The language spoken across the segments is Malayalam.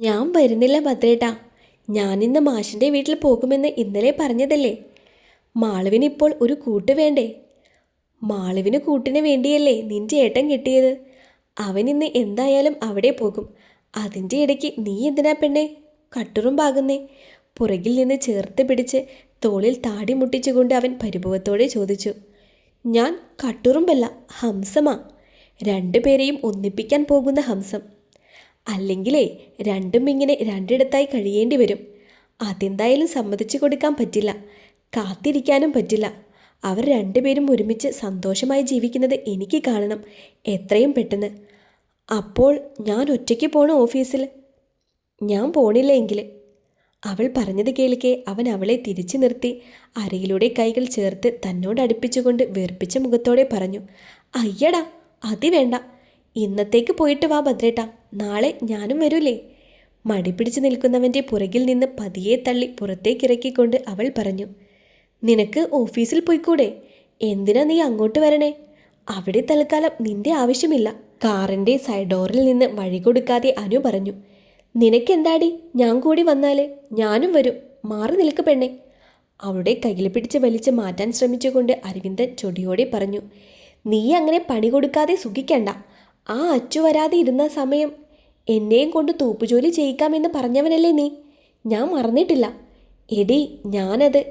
ഞാൻ വരുന്നില്ല ഭദ്രേട്ടാ. ഞാനിന്ന് മാഷിന്റെ വീട്ടിൽ പോകുമെന്ന് ഇന്നലെ പറഞ്ഞതല്ലേ? മാളുവിന് ഇപ്പോൾ ഒരു കൂട്ട് വേണ്ടേ? മാളുവിന് കൂട്ടിന് വേണ്ടിയല്ലേ നിന്റെ ഏട്ടൻ കിട്ടിയത്? ഇന്ന് എന്തായാലും അവിടെ പോകും. അതിന്റെ ഇടയ്ക്ക് നീ എന്തിനാ പെണ്ണെ? കട്ടുറും പാകുന്നേ പുറകിൽ നിന്ന് ചേർത്ത് പിടിച്ച് തോളിൽ താടി മുട്ടിച്ചുകൊണ്ട് അവൻ പരിഭവത്തോടെ ചോദിച്ചു. ഞാൻ കട്ടുറുമ്പല്ല ഹംസമാ. രണ്ടുപേരെയും ഒന്നിപ്പിക്കാൻ പോകുന്ന ഹംസം. അല്ലെങ്കിലേ രണ്ടും ഇങ്ങനെ രണ്ടിടത്തായി കഴിയേണ്ടി വരും. അതെന്തായാലും സമ്മതിച്ചു കൊടുക്കാൻ പറ്റില്ല. കാത്തിരിക്കാനും പറ്റില്ല. അവർ രണ്ടുപേരും ഒരുമിച്ച് സന്തോഷമായി ജീവിക്കുന്നത് എനിക്ക് കാണണം. എത്രയും പെട്ടെന്ന്. അപ്പോൾ ഞാൻ ഒറ്റയ്ക്ക് പോണ ഓഫീസിൽ? ഞാൻ പോണില്ല എങ്കിൽ അവൾ പറഞ്ഞത് കേൾക്കെ അവൻ അവളെ തിരിച്ചു നിർത്തി. അരയിലൂടെ കൈകൾ ചേർത്ത് തന്നോട് അടുപ്പിച്ചുകൊണ്ട് വീർപ്പിച്ച മുഖത്തോടെ പറഞ്ഞു അയ്യടാ അതി വേണ്ട. ഇന്നത്തേക്ക് പോയിട്ട് വാ ഭദ്രേട്ട. നാളെ ഞാനും വരൂലേ. മടി പിടിച്ച് നിൽക്കുന്നവന്റെ പുറകിൽ നിന്ന് പതിയെ തള്ളി പുറത്തേക്കിറക്കിക്കൊണ്ട് അവൾ പറഞ്ഞു നിനക്ക് ഓഫീസിൽ പോയിക്കൂടെ? എന്തിനാ നീ അങ്ങോട്ട് വരണേ? അവിടെ തൽക്കാലം നിന്റെ ആവശ്യമില്ല. കാറിന്റെ സൈഡ് ഡോറിൽ നിന്ന് വഴി കൊടുക്കാതെ അനു പറഞ്ഞു നിനക്കെന്താടി? ഞാൻ കൂടി വന്നാൽ ഞാനും വരും. മാറി നിൽക്ക് പെണ്ണേ. അവളുടെ കയ്യിൽ പിടിച്ച് വലിച്ച് മാറ്റാൻ ശ്രമിച്ചുകൊണ്ട് അരവിന്ദൻ ചൊടിയോടെ പറഞ്ഞു നീ അങ്ങനെ പണി കൊടുക്കാതെ സുഖിക്കണ്ട. ആ അച്ചു വരാതെ ഇരുന്ന സമയം എന്നെയും കൊണ്ട് തൂപ്പുജോലി ചെയ്യിക്കാമെന്ന് പറഞ്ഞവനല്ലേ നീ? ഞാൻ മറന്നിട്ടില്ല. എടി ഞാനത്.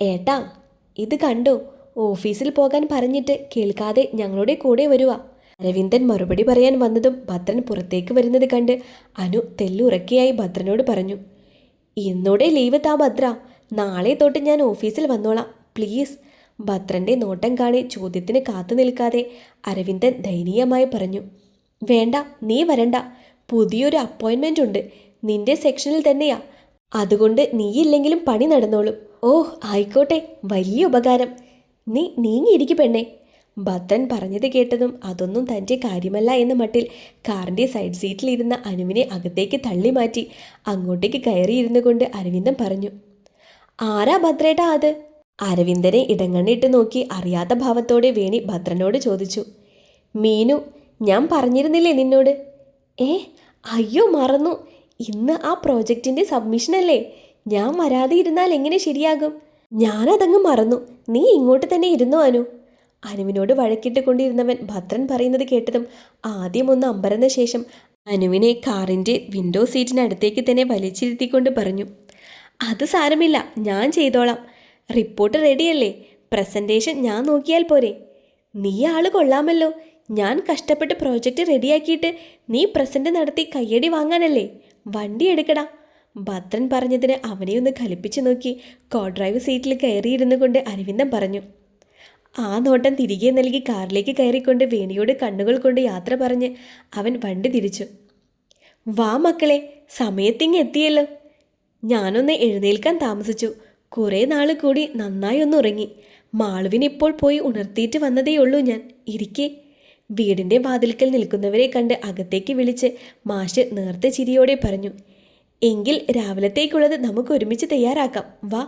ഏട്ടാ ഇത് കണ്ടോ? ഓഫീസിൽ പോകാൻ പറഞ്ഞിട്ട് കേൾക്കാതെ ഞങ്ങളുടെ കൂടെ വരുക അരവിന്ദൻ മറുപടി പറയാൻ വന്നതും ഭദ്രൻ പുറത്തേക്ക് വരുന്നത് കണ്ട് അനു തെല്ലുറക്കിയായി ഭദ്രനോട് പറഞ്ഞു ഇന്നോടെ ലീവ് താ ഭദ്ര. നാളെ തൊട്ട് ഞാൻ ഓഫീസിൽ വന്നോളാം. പ്ലീസ്. ഭദ്രന്റെ നോട്ടം കാണി ചോദ്യത്തിന് കാത്തു നിൽക്കാതെ അരവിന്ദൻ ദയനീയമായി പറഞ്ഞു വേണ്ട നീ വരണ്ട. പുതിയൊരു അപ്പോയിൻമെന്റ് ഉണ്ട്. നിന്റെ സെക്ഷനിൽ തന്നെയാ. അതുകൊണ്ട് നീയില്ലെങ്കിലും പണി നടന്നോളും. ഓഹ് ആയിക്കോട്ടെ. വലിയ ഉപകാരം. നീ നീങ്ങിയിരിക്കും പെണ്ണേ. ഭദ്രൻ പറഞ്ഞത് കേട്ടതും അതൊന്നും തന്റെ കാര്യമല്ല എന്ന മട്ടിൽ കാറിന്റെ സൈഡ് സീറ്റിലിരുന്ന അനുവിനെ അകത്തേക്ക് തള്ളി മാറ്റി അങ്ങോട്ടേക്ക് കയറിയിരുന്നു കൊണ്ട് അരവിന്ദൻ പറഞ്ഞു ആരാ ഭദ്രേട്ടാ അത്? അരവിന്ദനെ ഇടങ്ങണ്ണിട്ട് നോക്കി അറിയാത്ത ഭാവത്തോടെ വേണി ഭദ്രനോട് ചോദിച്ചു മീനു ഞാൻ പറഞ്ഞിരുന്നില്ലേ നിന്നോട്? ഏ അയ്യോ മറന്നു. ഇന്ന് ആ പ്രോജക്റ്റിന്റെ സബ്മിഷനല്ലേ? ഞാൻ വരാതെ ഇരുന്നാൽ എങ്ങനെ ശരിയാകും? ഞാനതങ്ങ് മറന്നു. നീ ഇങ്ങോട്ട് തന്നെ ഇരുന്നോ അനു? അനുവിനോട് വഴക്കിട്ട് കൊണ്ടിരുന്നവൻ ഭദ്രൻ പറയുന്നത് കേട്ടതും ആദ്യം ഒന്ന് അമ്പരന്ന ശേഷം അനുവിനെ കാറിന്റെ വിൻഡോ സീറ്റിനടുത്തേക്ക് തന്നെ വലിച്ചിരുത്തിക്കൊണ്ട് പറഞ്ഞു അത് സാരമില്ല. ഞാൻ ചെയ്തോളാം. റിപ്പോർട്ട് റെഡിയല്ലേ പ്രസന്റേഷൻ ഞാൻ നോക്കിയാൽ പോരെ. നീ ആൾ കൊള്ളാമല്ലോ. ഞാൻ കഷ്ടപ്പെട്ട് പ്രോജക്റ്റ് റെഡിയാക്കിയിട്ട് നീ പ്രസന്റ് നടത്തി കയ്യടി വാങ്ങാനല്ലേ? വണ്ടി എടുക്കടാ. ഭദ്രൻ പറഞ്ഞതിന് അവനെ ഒന്ന് കലിപ്പിച്ചു നോക്കി കോ ഡ്രൈവ് സീറ്റിൽ കയറിയിരുന്നു കൊണ്ട് അരവിന്ദൻ പറഞ്ഞു ആ നോട്ടം തിരികെ നൽകി കാറിലേക്ക് കയറിക്കൊണ്ട് വേണിയോട് കണ്ണുകൾ കൊണ്ട് യാത്ര പറഞ്ഞ് അവൻ വണ്ടി തിരിച്ചു. വാ മക്കളെ സമയത്തിങ് എത്തിയല്ലോ. ഞാനൊന്ന് എഴുന്നേൽക്കാൻ താമസിച്ചു. കുറേ നാൾ കൂടി നന്നായി ഒന്ന് ഉറങ്ങി മാളുവിനിപ്പോൾ പോയി ഉണർത്തിയിട്ട് വന്നതേയുള്ളൂ ഞാൻ. ഇരിക്കെ. വീടിന്റെ വാതിൽക്കൽ നിൽക്കുന്നവരെ കണ്ട് അകത്തേക്ക് വിളിച്ച് മാഷ് നേർത്ത ചിരിയോടെ പറഞ്ഞു എങ്കിൽ രാവിലത്തേക്കുള്ളത് നമുക്ക് ഒരുമിച്ച് തയ്യാറാക്കാം. വാ.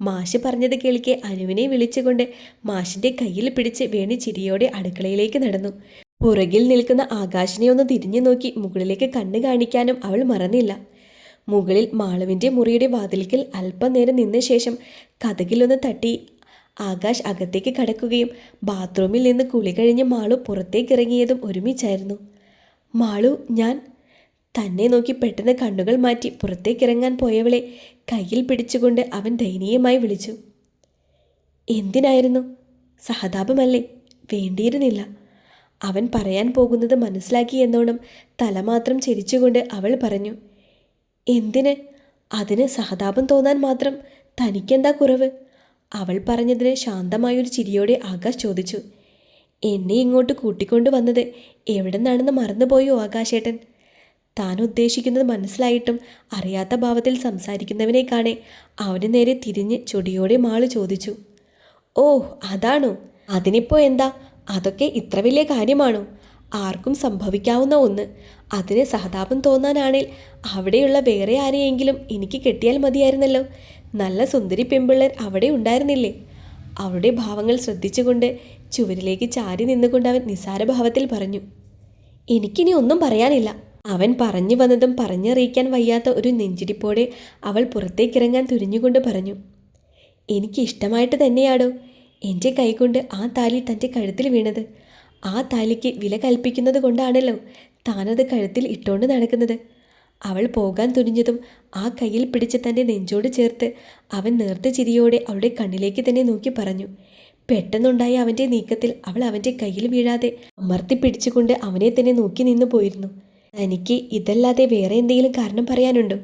മാഷ് പറഞ്ഞത് കേൾക്കെ അനുവിനെ വിളിച്ചുകൊണ്ട് മാഷിന്റെ കയ്യിൽ പിടിച്ച് വേണി ചിരിയോടെ അടുക്കളയിലേക്ക് നടന്നു. പുറകിൽ നിൽക്കുന്ന ആകാശിനെ ഒന്ന് തിരിഞ്ഞു നോക്കി മുകളിലേക്ക് കണ്ണു കാണിക്കാനും അവൾ മറന്നില്ല. മുകളിൽ മാളുവിന്റെ മുറിയുടെ വാതിൽക്കൽ അല്പനേരം നിന്ന ശേഷം കഥകിലൊന്ന് തട്ടി ആകാശ് അകത്തേക്ക് കടക്കുകയും ബാത്റൂമിൽ നിന്ന് കുളി കഴിഞ്ഞ് മാളു പുറത്തേക്ക് ഇറങ്ങിയതും ഒരുമിച്ചായിരുന്നു. മാളു ഞാൻ തന്നെ നോക്കി പെട്ടെന്ന് കണ്ണുകൾ മാറ്റി പുറത്തേക്ക് ഇറങ്ങാൻ പോയവളെ കയ്യിൽ പിടിച്ചുകൊണ്ട് അവൻ ദയനീയമായി വിളിച്ചു. എന്തിനായിരുന്നു? സഹതാപമല്ലേ? വേണ്ടിയിരുന്നില്ല. അവൻ പറയാൻ പോകുന്നത് മനസ്സിലാക്കി എന്നോണം തല മാത്രം ചിരിച്ചുകൊണ്ട് അവൾ പറഞ്ഞു. എന്തിന്? അതിന് സഹതാപം തോന്നാൻ മാത്രം തനിക്കെന്താ കുറവ്? അവൾ പറഞ്ഞതിന് ശാന്തമായൊരു ചിരിയോടെ ആകാശ് ചോദിച്ചു എന്നെ ഇങ്ങോട്ട് കൂട്ടിക്കൊണ്ടു വന്നത് എവിടെ നിന്നാണെന്ന് മറന്നുപോയോ ആകാശേട്ടൻ? താൻ ഉദ്ദേശിക്കുന്നത് മനസ്സിലായിട്ടും അറിയാത്ത ഭാവത്തിൽ സംസാരിക്കുന്നവനെ കാണേ അവന് നേരെ തിരിഞ്ഞ് ചൊടിയോടെ മാൾ ചോദിച്ചു ഓ അതാണോ? അതിനിപ്പോ എന്താ? അതൊക്കെ ഇത്ര വലിയ കാര്യമാണോ? ആർക്കും സംഭവിക്കാവുന്ന ഒന്ന്. അതിന് സഹതാപം തോന്നാനാണെങ്കിൽ അവിടെയുള്ള വേറെ ആരെയെങ്കിലും എനിക്ക് കെട്ടിയാൽ മതിയായിരുന്നല്ലോ. നല്ല സുന്ദരി പെമ്പിള്ളർ അവിടെ ഉണ്ടായിരുന്നില്ലേ? അവരുടെ ഭാവങ്ങൾ ശ്രദ്ധിച്ചുകൊണ്ട് ചുവരിലേക്ക് ചാരി നിന്നുകൊണ്ട് അവൻ നിസാരഭാവത്തിൽ പറഞ്ഞു എനിക്കിനി ഒന്നും പറയാനില്ല. അവൻ പറഞ്ഞു വന്നതും പറഞ്ഞറിയിക്കാൻ വയ്യാത്ത ഒരു നെഞ്ചിടിപ്പോടെ അവൾ പുറത്തേക്കിറങ്ങാൻ തുരിഞ്ഞുകൊണ്ട് പറഞ്ഞു എനിക്ക് ഇഷ്ടമായിട്ട് തന്നെയാടോ? എന്റെ കൈകൊണ്ട് ആ താലി തന്റെ കഴുത്തിൽ വീണത്. ആ താലിക്ക് വില കൽപ്പിക്കുന്നത് കൊണ്ടാണല്ലോ താനത് കഴുത്തിൽ ഇട്ടുകൊണ്ട് നടക്കുന്നത്. അവൾ പോകാൻ തുനിഞ്ഞതും ആ കയ്യിൽ പിടിച്ച് തന്റെ നെഞ്ചോട് ചേർത്ത് അവൻ നേർത്ത ചിരിയോടെ അവളുടെ കണ്ണിലേക്ക് തന്നെ നോക്കി പറഞ്ഞു. പെട്ടെന്നുണ്ടായ അവന്റെ നീക്കത്തിൽ അവൾ അവന്റെ കയ്യിൽ വീഴാതെ അമർത്തി പിടിച്ചുകൊണ്ട് അവനെ തന്നെ നോക്കി നിന്നു പോയിരുന്നു. തനിക്ക് ഇതല്ലാതെ വേറെ എന്തെങ്കിലും കാരണം പറയാനുണ്ടോ?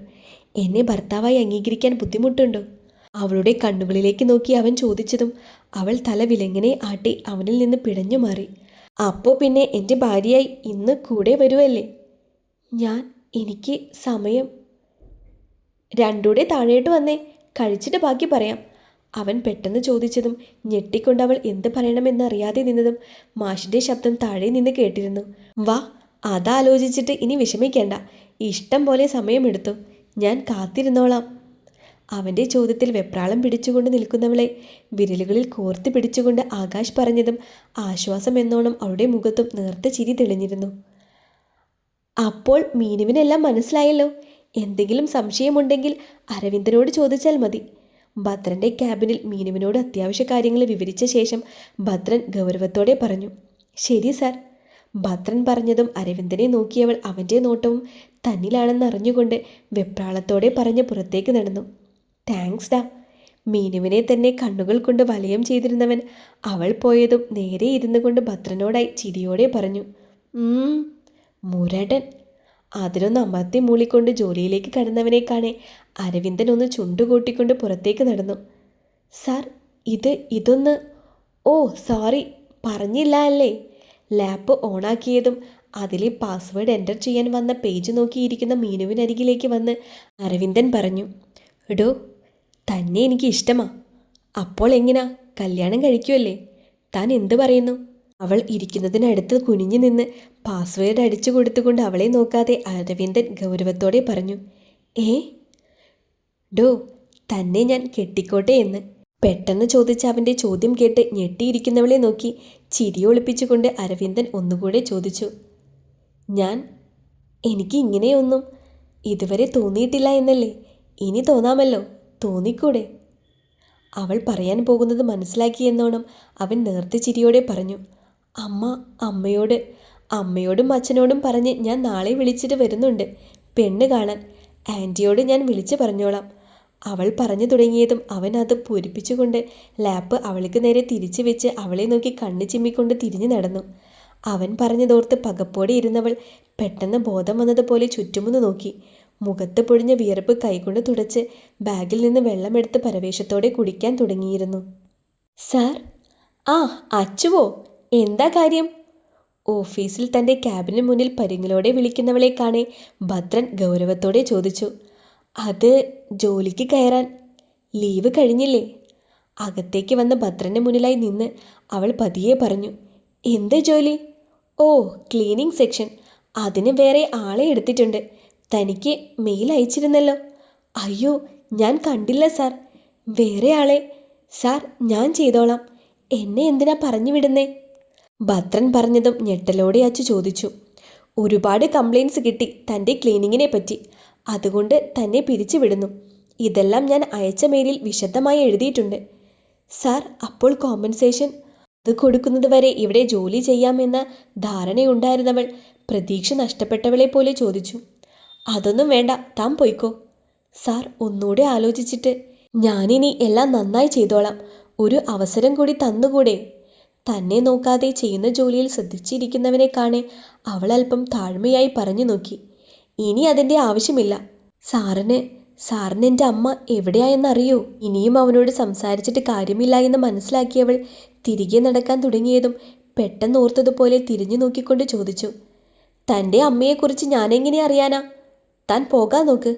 എന്നെ ഭർത്താവായി അംഗീകരിക്കാൻ ബുദ്ധിമുട്ടുണ്ടോ? അവളുടെ കണ്ണുകളിലേക്ക് നോക്കി അവൻ ചോദിച്ചതും അവൾ തല വിലങ്ങനെ ആട്ടി അവനിൽ നിന്ന് പിടഞ്ഞു മാറി. അപ്പോൾ പിന്നെ എന്റെ ഭാര്യയായി ഇന്ന് കൂടെ വരുമല്ലേ ഞാൻ എനിക്ക് സമയം. രണ്ടൂടെ താഴേട്ട് വന്നേ. കഴിച്ചിട്ട് ബാക്കി പറയാം. അവൻ പെട്ടെന്ന് ചോദിച്ചതും ഞെട്ടിക്കൊണ്ട് അവൾ എന്ത് പറയണമെന്നറിയാതെ നിന്നതും മാഷിന്റെ ശബ്ദം താഴെ നിന്ന് കേട്ടിരുന്നു. വാ അതാലോചിച്ചിട്ട് ഇനി വിഷമിക്കേണ്ട. ഇഷ്ടം പോലെ സമയമെടുത്തു. ഞാൻ കാത്തിരുന്നോളാം. അവന്റെ ചോദ്യത്തിൽ വെപ്രാളം പിടിച്ചുകൊണ്ട് നിൽക്കുന്നവളെ വിരലുകളിൽ കോർത്ത് പിടിച്ചുകൊണ്ട് ആകാശ് പറഞ്ഞതും ആശ്വാസം എന്നോണം അവളുടെ മുഖത്തും നേർത്ത ചിരി തെളിഞ്ഞിരുന്നു. അപ്പോൾ മീനുവിനെല്ലാം മനസ്സിലായല്ലോ? എന്തെങ്കിലും സംശയമുണ്ടെങ്കിൽ അരവിന്ദനോട് ചോദിച്ചാൽ മതി. ഭദ്രന്റെ ക്യാബിനിൽ മീനുവിനോട് അത്യാവശ്യ കാര്യങ്ങൾ വിവരിച്ച ശേഷം ഭദ്രൻ ഗൗരവത്തോടെ പറഞ്ഞു ശരി സാർ. ഭദ്രൻ പറഞ്ഞതും അരവിന്ദനെ നോക്കിയവൾ അവന്റെ നോട്ടവും തന്നിലാണെന്ന് അറിഞ്ഞുകൊണ്ട് വെപ്രാളത്തോടെ പറഞ്ഞ് പുറത്തേക്ക് നടന്നു. താങ്ക്സ് ഡാ. മീനുവിനെ തന്നെ കണ്ണുകൾ കൊണ്ട് വലയം ചെയ്തിരുന്നവൻ അവൾ പോയതും നേരെ ഇരുന്നു കൊണ്ട് ഭദ്രനോടായി ചിരിയോടെ പറഞ്ഞു മുരടൻ. അതിനൊന്ന് അമർത്തി മൂളിക്കൊണ്ട് ജോലിയിലേക്ക് കടന്നവനെ കാണെ അരവിന്ദൻ ഒന്ന് ചുണ്ടുകൂട്ടിക്കൊണ്ട് പുറത്തേക്ക് നടന്നു. സാർ ഇത് ഇതൊന്ന് ഓ സോറി പറഞ്ഞില്ല അല്ലേ? ലാപ്പ് ഓണാക്കിയതും അതിലെ പാസ്വേഡ് എന്റർ ചെയ്യാൻ വന്ന പേജ് നോക്കിയിരിക്കുന്ന മീനുവിനരികിലേക്ക് വന്ന് അരവിന്ദൻ പറഞ്ഞു എടോ തന്നെ എനിക്ക് ഇഷ്ടമാ. അപ്പോൾ എങ്ങനാ? കല്യാണം കഴിക്കുമല്ലേ താൻ എന്ത് പറയുന്നു? അവൾ ഇരിക്കുന്നതിനടുത്ത് കുനിഞ്ഞു നിന്ന് പാസ്വേഡ് അടിച്ചു കൊടുത്തുകൊണ്ട് അവളെ നോക്കാതെ അരവിന്ദൻ ഗൗരവത്തോടെ പറഞ്ഞു ഏ? ഡോ തന്നെ ഞാൻ കെട്ടിക്കോട്ടെ എന്ന്. പെട്ടെന്ന് ചോദിച്ച അവന്റെ ചോദ്യം കേട്ട് ഞെട്ടിയിരിക്കുന്നവളെ നോക്കി ചിരി ഒളിപ്പിച്ചുകൊണ്ട് അരവിന്ദൻ ഒന്നുകൂടെ ചോദിച്ചു ഞാൻ? എനിക്ക് ഇങ്ങനെയൊന്നും ഇതുവരെ തോന്നിയിട്ടില്ല എന്നല്ലേ? ഇനി തോന്നാമല്ലോ. തോന്നിക്കൂടെ? അവൾ പറയാൻ പോകുന്നത് മനസ്സിലാക്കി എന്നോണം അവൻ നേർത്ത ചിരിയോടെ പറഞ്ഞു. അമ്മ അമ്മയോട് അമ്മയോടും അച്ഛനോടും പറഞ്ഞ് ഞാൻ നാളെ വിളിച്ചിട്ട് വരുന്നുണ്ട്. പെണ്ണ് കാണാൻ. ആന്റിയോട് ഞാൻ വിളിച്ചു പറഞ്ഞോളാം. അവൾ പറഞ്ഞു തുടങ്ങിയതും അവൻ അത് പൂരിപ്പിച്ചുകൊണ്ട് ലാപ്പ് അവൾക്ക് നേരെ തിരിച്ചു വെച്ച് അവളെ നോക്കി കണ്ണു ചിമ്മിക്കൊണ്ട് തിരിഞ്ഞു നടന്നു. അവൻ പറഞ്ഞതോർത്ത് പകപ്പോടെ ഇരുന്നവൾ പെട്ടെന്ന് ബോധം വന്നതുപോലെ ചുറ്റുമൊന്ന് നോക്കി. മുഖത്ത് പൊഴിഞ്ഞ വിയർപ്പ് കൈകൊണ്ട് തുടച്ച് ബാഗിൽ നിന്ന് വെള്ളമെടുത്ത് പരവേശത്തോടെ കുടിക്കാൻ തുടങ്ങിയിരുന്നു. സാർ ആ അച്ചുവോ എന്താ കാര്യം? ഓഫീസിൽ തന്റെ ക്യാബിന് മുന്നിൽ പരിങ്ങലോടെ വിളിക്കുന്നവളെ കാണെ ഭദ്രൻ ഗൗരവത്തോടെ ചോദിച്ചു. അത് ജോലിക്ക് കയറാൻ. ലീവ് കഴിഞ്ഞില്ലേ അകത്തേക്ക് വന്ന ഭദ്രന്റെ മുന്നിലായി നിന്ന് അവൾ പതിയെ പറഞ്ഞു. എന്ത് ജോലി? ഓ ക്ലീനിങ് സെക്ഷൻ. അതിന് വേറെ ആളെ എടുത്തിട്ടുണ്ട്. തനിക്ക് മെയിൽ അയച്ചിരുന്നല്ലോ. അയ്യോ ഞാൻ കണ്ടില്ല സാർ വേറെ ആളെ. സാർ ഞാൻ ചെയ്തോളാം. എന്നെ എന്തിനാ പറഞ്ഞു വിടുന്നേ? ഭദ്രൻ പറഞ്ഞതും ഞെട്ടലോടെ അച്ചു ചോദിച്ചു. ഒരുപാട് കംപ്ലയിൻസ് കിട്ടി തന്റെ ക്ലീനിങ്ങിനെ പറ്റി. അതുകൊണ്ട് തന്നെ പിരിച്ചു വിടുന്നു. ഇതെല്ലാം ഞാൻ അയച്ച മെയിലിൽ വിശദമായി എഴുതിയിട്ടുണ്ട്. സാർ അപ്പോൾ കോമ്പൻസേഷൻ അത് കൊടുക്കുന്നത് വരെ ഇവിടെ ജോലി ചെയ്യാമെന്ന ധാരണയുണ്ടായിരുന്നവൾ പ്രതീക്ഷ നഷ്ടപ്പെട്ടവളെ പോലെ ചോദിച്ചു. അതൊന്നും വേണ്ട താൻ പോയിക്കോ. സാർ ഒന്നുകൂടെ ആലോചിച്ചിട്ട്. ഞാനിനി എല്ലാം നന്നായി ചെയ്തോളാം. ഒരു അവസരം കൂടി തന്നുകൂടെ. തന്നെ നോക്കാതെ ചെയ്യുന്ന ജോലിയിൽ ശ്രദ്ധിച്ചിരിക്കുന്നവനെ കാണെ അവൾ അല്പം താഴ്മയായി പറഞ്ഞു നോക്കി. ഇനി അതിന്റെ ആവശ്യമില്ല. സാറിന് സാറിന് എന്റെ അമ്മ എവിടെയായെന്നറിയോ? ഇനിയും അവനോട് സംസാരിച്ചിട്ട് കാര്യമില്ല എന്ന് മനസ്സിലാക്കിയവൾ തിരികെ നടക്കാൻ തുടങ്ങിയതും പെട്ടെന്ന് ഓർത്തതുപോലെ തിരിഞ്ഞു നോക്കിക്കൊണ്ട് ചോദിച്ചു. തന്റെ അമ്മയെക്കുറിച്ച് ഞാനെങ്ങനെ അറിയാനാ? താൻ പോകാൻ നോക്ക്.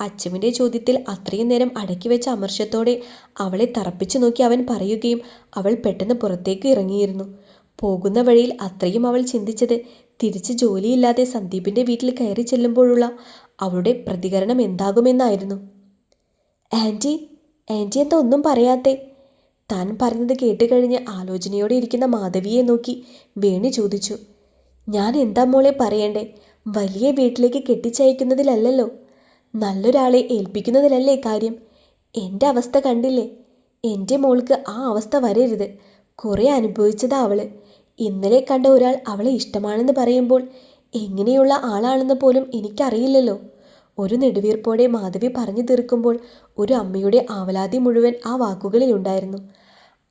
അച്ചുവിന്റെ ചോദ്യത്തിൽ അത്രയും നേരം അടക്കി വെച്ച അമർഷത്തോടെ അവളെ തറപ്പിച്ചു നോക്കി അവൻ പറയുകയും അവൾ പെട്ടെന്ന് പുറത്തേക്ക് ഇറങ്ങിയിരുന്നു. പോകുന്ന വഴിയിൽ അത്രയും അവൾ ചിന്തിച്ചത് തിരിച്ച് ജോലിയില്ലാതെ സന്ദീപിന്റെ വീട്ടിൽ കയറി ചെല്ലുമ്പോഴുള്ള അവളുടെ പ്രതികരണം എന്താകുമെന്നായിരുന്നു. ആന്റി ആന്റി എന്താ ഒന്നും പറയാത്തെ? താൻ പറഞ്ഞത് കേട്ട് കഴിഞ്ഞ് ആലോചനയോടെ ഇരിക്കുന്ന മാധവിയെ നോക്കി വേണി ചോദിച്ചു. ഞാൻ എന്താ മോളെ പറയണ്ടേ? വലിയ വീട്ടിലേക്ക് കെട്ടിച്ചയക്കുന്നതിലല്ലല്ലോ. നല്ലൊരാളെ ഏൽപ്പിക്കുന്നതിലല്ലേ കാര്യം? എന്റെ അവസ്ഥ കണ്ടില്ലേ? എന്റെ മോൾക്ക് ആ അവസ്ഥ വരരുത്. കുറേ അനുഭവിച്ചതാ അവൾ. ഇന്നലെ കണ്ട ഒരാൾ അവളെ ഇഷ്ടമാണെന്ന് പറയുമ്പോൾ എങ്ങനെയുള്ള ആളാണെന്ന് പോലും എനിക്കറിയില്ലല്ലോ. ഒരു നെടുവീർപ്പോടെ മാധവി പറഞ്ഞു തീർക്കുമ്പോൾ ഒരു അമ്മയുടെ ആവലാതി മുഴുവൻ ആ വാക്കുകളിലുണ്ടായിരുന്നു.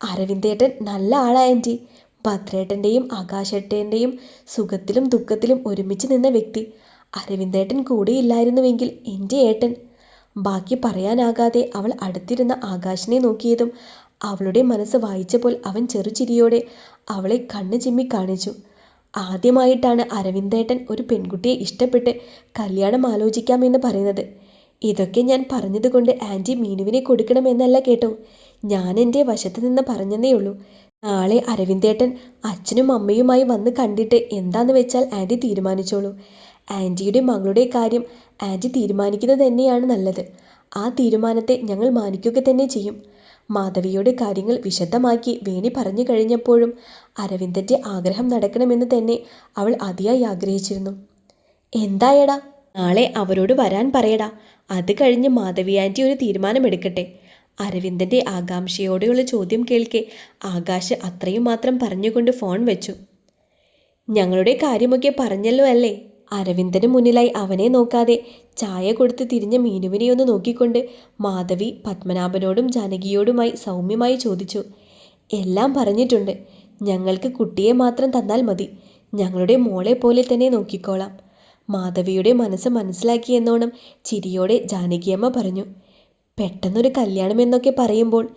അരവിന്ദേട്ടൻ നല്ല ആളാ ആന്റി ഭദ്രേട്ടന്റെയും ആകാശേട്ടന്റെയും സുഖത്തിലും ദുഃഖത്തിലും ഒരുമിച്ച് നിന്ന വ്യക്തി അരവിന്ദേട്ടൻ കൂടെ ഇല്ലായിരുന്നുവെങ്കിൽ എന്റെ ഏട്ടൻ. ബാക്കി പറയാനാകാതെ അവൾ അടുത്തിരുന്ന ആകാശിനെ നോക്കിയതും അവളുടെ മനസ്സ് വായിച്ചപ്പോൾ അവൻ ചെറുചിരിയോടെ അവളെ കണ്ണു ചിമ്മി കാണിച്ചു. ആദ്യമായിട്ടാണ് അരവിന്ദേട്ടൻ ഒരു പെൺകുട്ടിയെ ഇഷ്ടപ്പെട്ട് കല്യാണം ആലോചിക്കാമെന്ന് പറയുന്നത്. ഇതൊക്കെ ഞാൻ പറഞ്ഞതുകൊണ്ട് ആന്റി മീനുവിനെ കൊടുക്കണമെന്നല്ല കേട്ടോ. ഞാൻ എന്റെ വശത്ത് നിന്ന് പറഞ്ഞതേ ഉള്ളൂ. നാളെ അരവിന്ദേട്ടൻ അച്ഛനും അമ്മയുമായി വന്ന് കണ്ടിട്ട് എന്താന്ന് വെച്ചാൽ ആന്റി തീരുമാനിച്ചോളൂ. ആന്റിയുടെ മകളുടെ കാര്യം ആന്റി തീരുമാനിക്കുന്നത് തന്നെയാണ് നല്ലത്. ആ തീരുമാനത്തെ ഞങ്ങൾ മാനിക്കുക തന്നെ ചെയ്യും. മാധവിയുടെ കാര്യങ്ങൾ വിശദമാക്കി വേണി പറഞ്ഞു കഴിഞ്ഞപ്പോഴും അരവിന്ദന്റെ ആഗ്രഹം നടക്കണമെന്ന് തന്നെ അവൾ അതിയായി ആഗ്രഹിച്ചിരുന്നു. എന്തായടാ? നാളെ അവരോട് വരാൻ പറയടാ. അത് കഴിഞ്ഞ് മാധവി ആന്റി ഒരു തീരുമാനമെടുക്കട്ടെ. അരവിന്ദന്റെ ആകാംക്ഷയോടെയുള്ള ചോദ്യം കേൾക്കെ ആകാശ് അത്രയും മാത്രം പറഞ്ഞുകൊണ്ട് ഫോൺ വെച്ചു. ഞങ്ങളുടെ കാര്യമൊക്കെ പറഞ്ഞല്ലോ അല്ലേ? അരവിന്ദന് മുന്നിലായി അവനെ നോക്കാതെ ചായ കൊടുത്ത് തിരിഞ്ഞ മീനുവിനെ ഒന്ന് നോക്കിക്കൊണ്ട് മാധവി പത്മനാഭനോടും ജാനകിയോടുമായി സൗമ്യമായി ചോദിച്ചു. എല്ലാം പറഞ്ഞിട്ടുണ്ട്. ഞങ്ങൾക്ക് കുട്ടിയെ മാത്രം തന്നാൽ മതി. ഞങ്ങളുടെ മോളെ പോലെ തന്നെ നോക്കിക്കോളാം. മാധവിയുടെ മനസ്സ് മനസ്സിലാക്കിയെന്നോണം ചിരിയോടെ ജാനകിയമ്മ പറഞ്ഞു. പെട്ടെന്നൊരു കല്യാണം എന്നൊക്കെ പറയുമ്പോൾ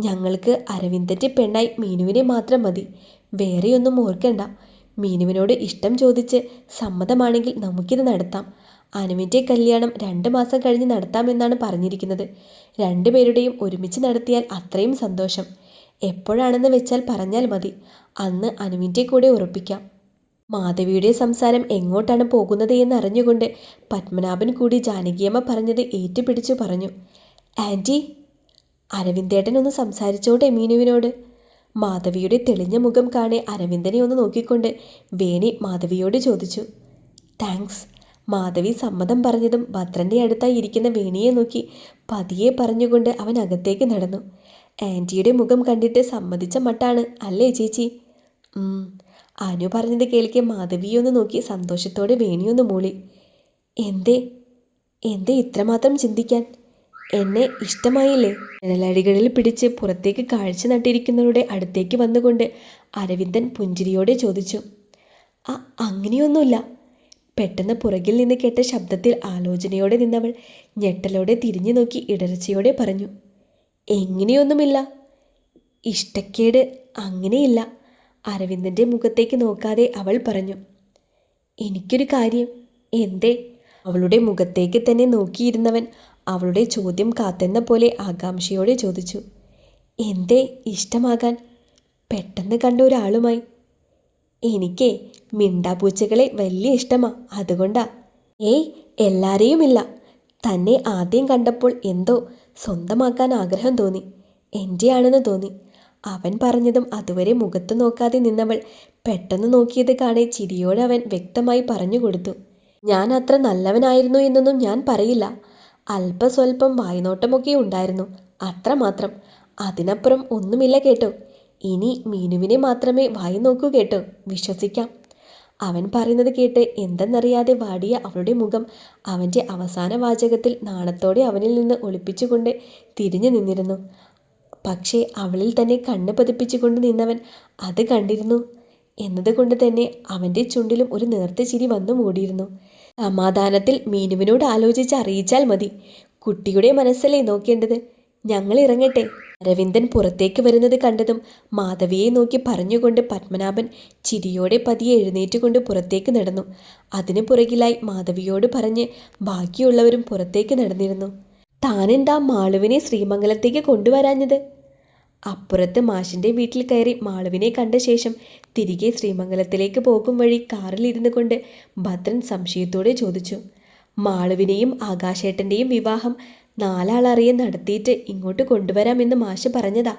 ഞങ്ങൾക്ക് അരവിന്ദന്റെ പെണ്ണായി മീനുവിനെ മാത്രം മതി. വേറെയൊന്നും ഓർക്കണ്ട. മീനുവിനോട് ഇഷ്ടം ചോദിച്ച് സമ്മതമാണെങ്കിൽ നമുക്കിത് നടത്താം. അനുവിന്റെ കല്യാണം രണ്ട് മാസം കഴിഞ്ഞ് നടത്താമെന്നാണ് പറഞ്ഞിരിക്കുന്നത്. രണ്ടുപേരുടെയും ഒരുമിച്ച് നടത്തിയാൽ അത്രയും സന്തോഷം. എപ്പോഴാണെന്ന് വെച്ചാൽ പറഞ്ഞാൽ മതി. അന്ന് അനുവിന്റെ കൂടെ ഉറപ്പിക്കാം. മാധവിയുടെ സംസാരം എങ്ങോട്ടാണ് പോകുന്നത് എന്നറിഞ്ഞുകൊണ്ട് പത്മനാഭൻ കൂടി ജാനകിയമ്മ പറഞ്ഞത് ഏറ്റുപിടിച്ചു പറഞ്ഞു. ആന്റി അരവിന്ദേട്ടൻ ഒന്ന് സംസാരിച്ചോട്ടെ മീനുവിനോട്. മാധവിയുടെ തെളിഞ്ഞ മുഖം കാണെ അരവിന്ദനെ ഒന്ന് നോക്കിക്കൊണ്ട് വേണി മാധവിയോട് ചോദിച്ചു. താങ്ക്സ് മാധവി സമ്മതം പറഞ്ഞതും ഭദ്രന്റെ അടുത്തായി ഇരിക്കുന്ന വേണിയെ നോക്കി പതിയെ പറഞ്ഞുകൊണ്ട് അവൻ അകത്തേക്ക് നടന്നു. ആന്റിയുടെ മുഖം കണ്ടിട്ട് സമ്മതിച്ച മട്ടാണ് അല്ലേ ചേച്ചി. അനു പറഞ്ഞത് കേൾക്കെ മാധവിയൊന്ന് നോക്കി സന്തോഷത്തോടെ വേണിയൊന്ന് മൂളി. എന്തേ? എന്തേ ഇത്രമാത്രം ചിന്തിക്കാൻ? എന്നെ ഇഷ്ടമായില്ലേ? ജനലടികളിൽ പിടിച്ച് പുറത്തേക്ക് കാഴ്ച നട്ടിരിക്കുന്നവരുടെ അടുത്തേക്ക് വന്നുകൊണ്ട് അരവിന്ദൻ പുഞ്ചിരിയോടെ ചോദിച്ചു ആ അങ്ങനെയൊന്നുമില്ല. പെട്ടെന്ന് പുറകിൽ നിന്ന് കേട്ട ശബ്ദത്തിൽ ആലോചനയോടെ നിന്നവൾ ഞെട്ടലോടെ തിരിഞ്ഞു നോക്കി ഇടർച്ചയോടെ പറഞ്ഞു എങ്ങനെയൊന്നുമില്ല. ഇഷ്ടക്കേട് അങ്ങനെയില്ല. അരവിന്ദന്റെ മുഖത്തേക്ക് നോക്കാതെ അവൾ പറഞ്ഞു എനിക്കൊരു കാര്യം. എന്തേ? അവളുടെ മുഖത്തേക്ക് തന്നെ നോക്കിയിരുന്നവൻ അവളുടെ ചോദ്യം കാത്തെന്ന പോലെ ആകാംക്ഷയോടെ ചോദിച്ചു എന്തേ ഇഷ്ടമാകാൻ? പെട്ടെന്ന് കണ്ട ഒരാളുമായി. എനിക്കേ മിണ്ടാപ്പൂച്ചകളെ വലിയ ഇഷ്ടമാ അതുകൊണ്ടാ. ഏയ് എല്ലാരെയുമില്ല. തന്നെ ആദ്യം കണ്ടപ്പോൾ എന്തോ സ്വന്തമാക്കാൻ ആഗ്രഹം തോന്നി എന്റെയാണെന്ന് തോന്നി. അവൻ പറഞ്ഞതും അതുവരെ മുഖത്ത് നോക്കാതെ നിന്നവൾ പെട്ടെന്ന് നോക്കിയത് കാണെ ചിരിയോടെ അവൻ വ്യക്തമായി പറഞ്ഞു കൊടുത്തു ഞാൻ അത്ര നല്ലവനായിരുന്നു എന്നൊന്നും ഞാൻ പറയില്ല. അല്പസ്വല്പം വായ്നോട്ടമൊക്കെ ഉണ്ടായിരുന്നു. അത്രമാത്രം. അതിനപ്പുറം ഒന്നുമില്ല കേട്ടോ. ഇനി മീനുവിനെ മാത്രമേ വായി നോക്കൂ കേട്ടോ. വിശ്വസിക്കാം. അവൻ പറയുന്നത് കേട്ട് എന്തെന്നറിയാതെ വാടിയ അവളുടെ മുഖം അവന്റെ അവസാന വാചകത്തിൽ നാണത്തോടെ അവനിൽ നിന്ന് ഒളിപ്പിച്ചുകൊണ്ട് തിരിഞ്ഞു നിന്നിരുന്നു. പക്ഷേ അവളിൽ തന്നെ കണ്ണ് പതിപ്പിച്ചുകൊണ്ട് നിന്നവൻ അത് കണ്ടിരുന്നു. എന്നതുകൊണ്ട് തന്നെ അവന്റെ ചുണ്ടിലും ഒരു നേർത്ത ചിരി വന്നു മൂടിയിരുന്നു. സമാധാനത്തിൽ മീനുവിനോട് ആലോചിച്ച് അറിയിച്ചാൽ മതി. കുട്ടിയുടെ മനസ്സല്ലേ നോക്കേണ്ടത്? ഞങ്ങൾ ഇറങ്ങട്ടെ. അരവിന്ദൻ പുറത്തേക്ക് വരുന്നത് കണ്ടതും മാധവിയെ നോക്കി പറഞ്ഞുകൊണ്ട് പത്മനാഭൻ ചിരിയോടെ പതിയെ എഴുന്നേറ്റുകൊണ്ട് പുറത്തേക്ക് നടന്നു. അതിനു പുറകിലായി മാധവിയോട് പറഞ്ഞ് ബാക്കിയുള്ളവരും പുറത്തേക്ക് നടന്നിരുന്നു. താനെന്താ മാളുവിനെ ശ്രീമംഗലത്തേക്ക് കൊണ്ടുവരാഞ്ഞത്? അപ്പുറത്ത് മാഷിന്റെ വീട്ടിൽ കയറി മാളുവിനെ കണ്ട ശേഷം തിരികെ ശ്രീമംഗലത്തിലേക്ക് പോകും വഴി കാറിലിരുന്നു കൊണ്ട് ഭദ്രൻ സംശയത്തോടെ ചോദിച്ചു മാളുവിനെയും ആകാശേട്ടന്റെയും വിവാഹം നാലാളറിയെ നടത്തിയിട്ട് ഇങ്ങോട്ട് കൊണ്ടുവരാമെന്ന് മാഷ് പറഞ്ഞതാ.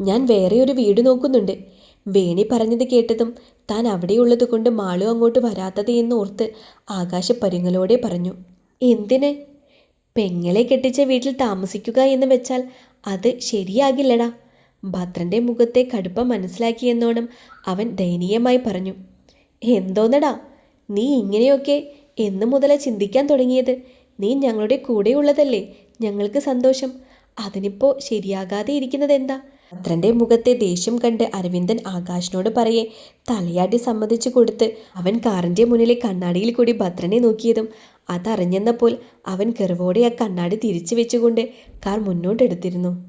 ഞാൻ- വേറെ ഒരു വീട് നോക്കുന്നുണ്ട്. വേണി പറഞ്ഞത് കേട്ടതും താൻ അവിടെയുള്ളത് കൊണ്ട് മാളു അങ്ങോട്ട് വരാത്തത് എന്ന് ഓർത്ത് ആകാശ പരുങ്ങലോടെ പറഞ്ഞു എന്തിന്? പെങ്ങളെ കെട്ടിച്ച വീട്ടിൽ താമസിക്കുക എന്ന് വെച്ചാൽ അത് ശരിയാകില്ലടാ. ഭദ്രന്റെ മുഖത്തെ കടുപ്പം മനസ്സിലാക്കിയെന്നോണം അവൻ ദയനീയമായി പറഞ്ഞു. എന്തോന്നടാ നീ ഇങ്ങനെയൊക്കെ എന്നു മുതലാ ചിന്തിക്കാൻ തുടങ്ങിയത്? നീ ഞങ്ങളുടെ കൂടെയുള്ളതല്ലേ? ഞങ്ങൾക്ക് സന്തോഷം. അതിനിപ്പോ ശരിയാകാതെ ഇരിക്കുന്നത് എന്താ? ഭദ്രന്റെ മുഖത്തെ ദേഷ്യം കണ്ട് അരവിന്ദൻ ആകാശിനോട് പറയെ തലയാട്ടി സമ്മതിച്ചു കൊടുത്ത് അവൻ കാറിന്റെ മുന്നിലെ കണ്ണാടിയിൽ കൂടി ഭദ്രനെ നോക്കിയതും അതറിഞ്ഞെന്നപ്പോൾ അവൻ ഗർവോടെ ആ കണ്ണാടി തിരിച്ചു വെച്ചുകൊണ്ട് കാർ മുന്നോട്ടെടുത്തിരുന്നു.